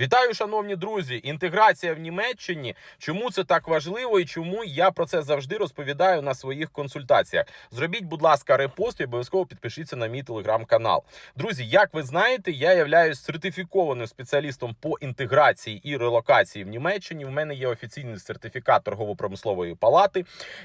Вітаю, шановні друзі! Інтеграція в Німеччині. Чому це так важливо і чому я про це завжди розповідаю на своїх консультаціях? Зробіть, будь ласка, репост і обов'язково підпишіться на мій телеграм-канал. Друзі, як ви знаєте, я являюсь сертифікованим спеціалістом по інтеграції і релокації в Німеччині. В мене є офіційний сертифікат торгово-промислової палати,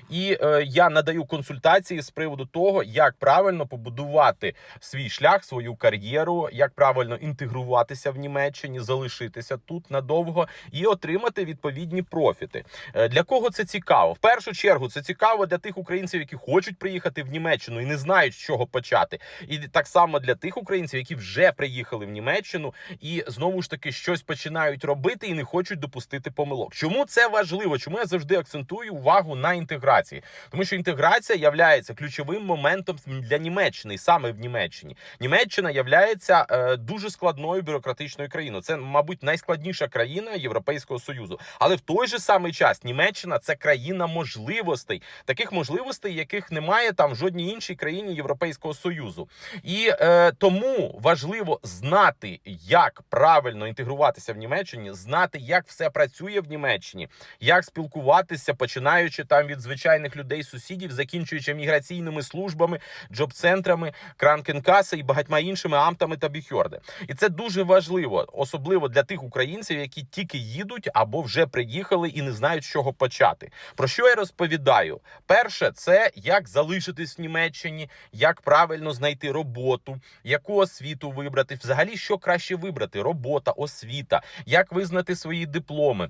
і е, я надаю консультації з приводу того, як правильно побудувати свій шлях, свою кар'єру, як правильно інтегруватися в Німеччині, залишитися тут надовго і отримати відповідні профіти. Е, Для кого це цікаво? В першу чергу це цікаво для тих українців, які хочуть приїхати в Німеччину і не знають, з чого почати. І так само для тих українців, які вже приїхали в Німеччину і знову ж таки щось починають робити і не хочуть допустити помилок. Чому це важливо? Чому я завжди акцентую увагу на інтеграції? Тому що інтеграція являється ключовим моментом для Німеччини, і саме в Німеччині. Німеччина являється е, дуже складною бюрократичною країною. Це, мабуть, найскладніша країна Європейського союзу. Але в той же самий час Німеччина це країна можливостей, таких можливостей, яких немає там в жодній іншій країні Європейського союзу. І е, тому важливо знати, як правильно інтегруватися в Німеччині, знати, як все працює в Німеччині, як спілкуватися, починаючи там від звичайних людей, сусідів, закінчуючи міграційними службами, джоб-центрами, кранкенкаси і багатьма іншими амтами та біхьорди. І це дуже важливо, особливо для тих українців, які тільки їдуть або вже приїхали і не знають, з чого почати. Про що я розповідаю? Перше, це як залишитись в Німеччині, як правильно знайти роботу, яку освіту вибрати, взагалі що краще вибрати: робота, освіта, як визнати свої дипломи.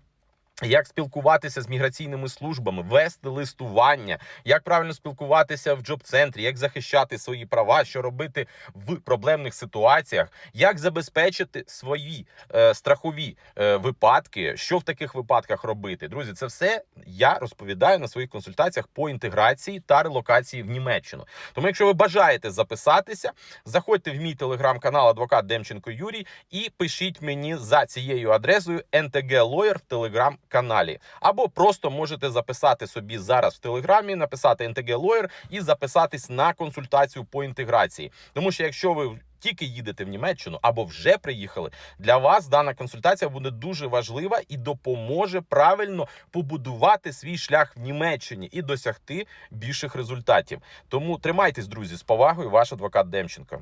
Як спілкуватися з міграційними службами, вести листування, як правильно спілкуватися в джоб-центрі, як захищати свої права, що робити в проблемних ситуаціях, як забезпечити свої е, страхові е, випадки, що в таких випадках робити. Друзі, це все я розповідаю на своїх консультаціях по інтеграції та релокації в Німеччину. Тому, якщо ви бажаєте записатися, заходьте в мій телеграм-канал Адвокат Демченко Юрій і пишіть мені за цією адресою NTG Lawyer в телеграм каналі, або просто можете записати собі зараз в телеграмі, написати NTG Lawyer і записатись на консультацію по інтеграції. Тому що якщо ви тільки їдете в Німеччину або вже приїхали, для вас дана консультація буде дуже важлива і допоможе правильно побудувати свій шлях в Німеччині і досягти більших результатів. Тому тримайтесь, друзі, з повагою, ваш адвокат Демченко.